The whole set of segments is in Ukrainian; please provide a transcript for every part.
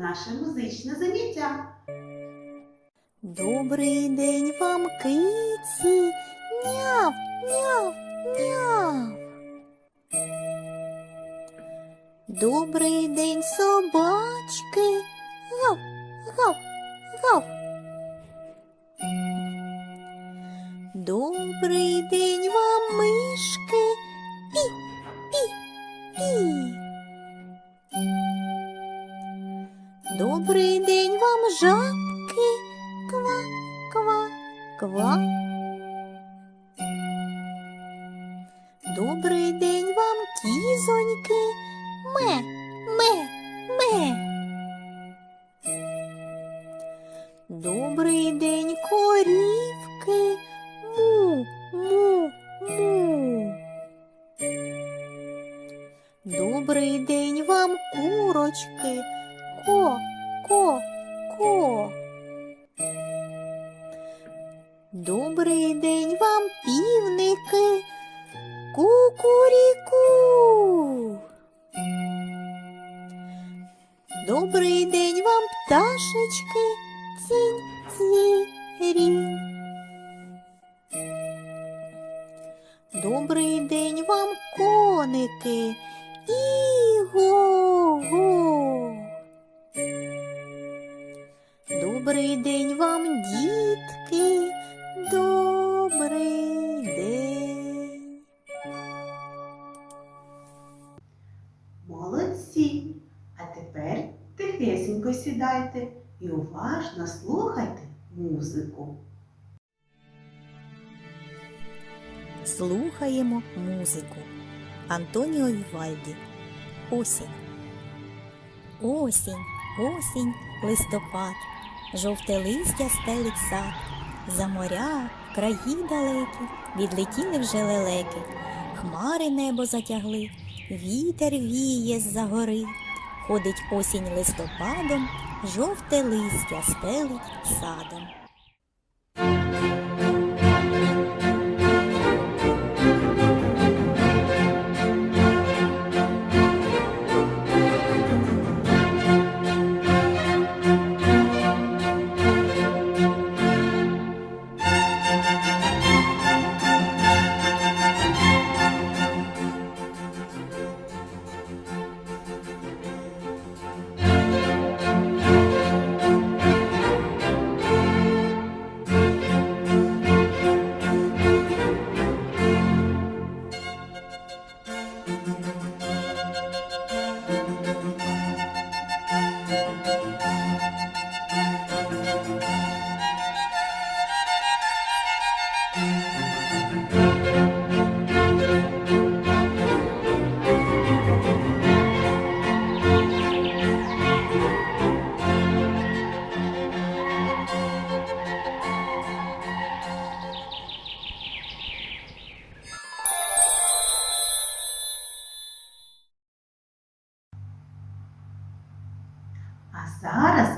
наше музичне заняття. Добрий день вам, киці, няв, няв, няв. Добрий день, собачки, гав, гав, жабки, ква, ква, ква. Добрий день вам, кізоньки, ме, ме, ме. Добрий день, корівки, му, му, му. Добрий день вам, курочки, ко, ко, ко. Добрий день вам, півники, кукуріку. Добрий день вам, пташечки, цінь. Добрий день вам, коники, іго-го. Добрий день вам, дітки, добрий день. Молодці! А тепер тихесенько сідайте і уважно слухайте музику. Слухаємо музику. Антоніо Вівальді. Осінь. Осінь, осінь, листопад, жовте листя стелить сад. За моря, краї далекі, відлетіли вже лелеки, хмари небо затягли, вітер віє з-за гори. Ходить осінь листопадом, жовте листя стелить садом.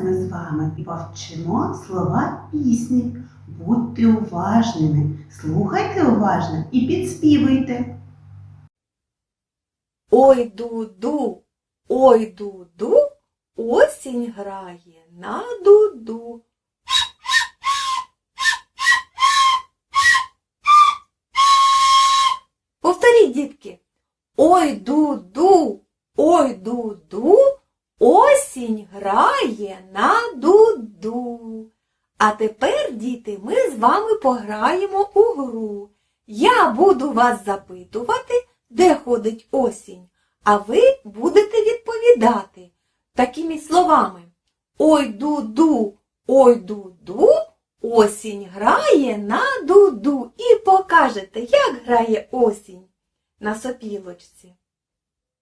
Ми з вами повчимо слова пісні. Будьте уважними, слухайте уважно і підспівуйте. Ой дуду, ой дуду, осінь грає на дуду. Повторіть, дітки. Ой дуду, ой дуду, осінь грає на дуду. А тепер, діти, ми з вами пограємо у гру. Я буду вас запитувати, де ходить осінь, а ви будете відповідати такими словами. Ой дуду, ой дуду, осінь грає на дуду. І покажете, як грає осінь на сопілочці.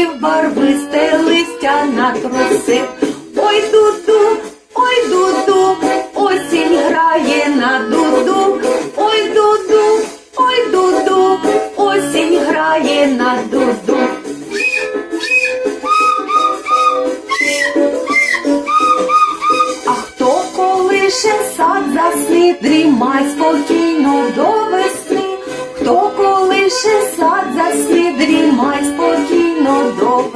яблуньок барвисте листя натрусив? Ой, дуду, ой, дуду, осінь грає на дуду. Ой, дуду, ой, дуду, осінь грає на дуду. А хто колише сад засни, дрімай спокійно до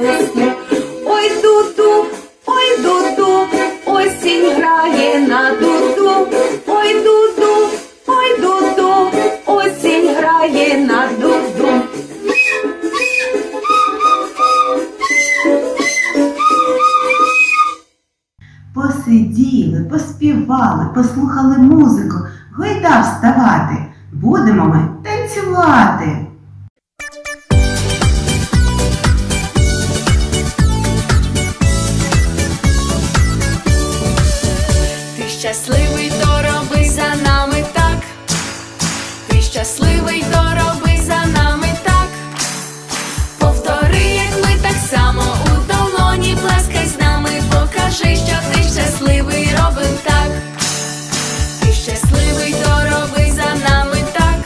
Ой, дуду, ой, дуду, осінь грає на дуду. Ой, дуду, ой, дуду, осінь грає на дуду. Посиділи, поспівали, послухали музику, гойда вставати. Будемо ми танцювати. Щасливий, то роби за нами так. Ти щасливий, то роби за нами так. Повтори, як ми так само у долоні плескай з нами, покажи, що ти щасливий, робим так. Ти щасливий, то роби за нами так.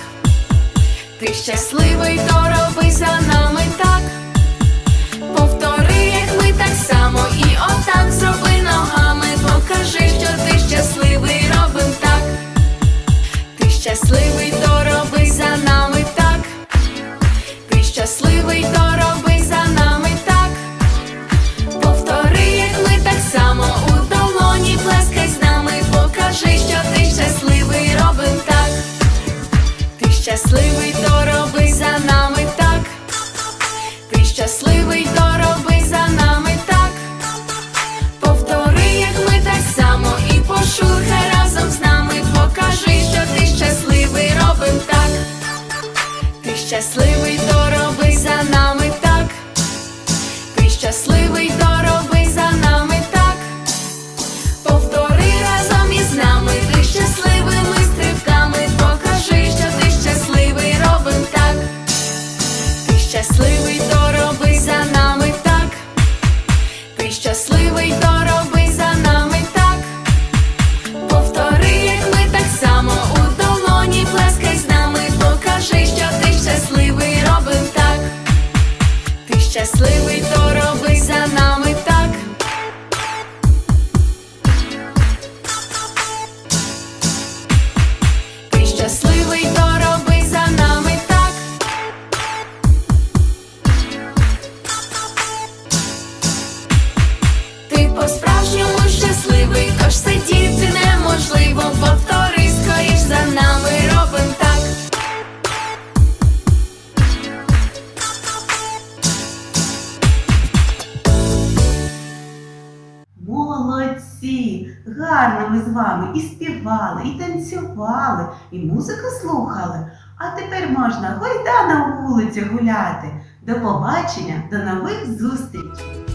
Ти щасливий, то роби за нами так. Повтори, як ми так само, і отак зроби ногами, покажи, Ти Гарно ми з вами і співали, і танцювали, і музику слухали. А тепер можна гойда на вулиці гуляти. До побачення, до нових зустрічей!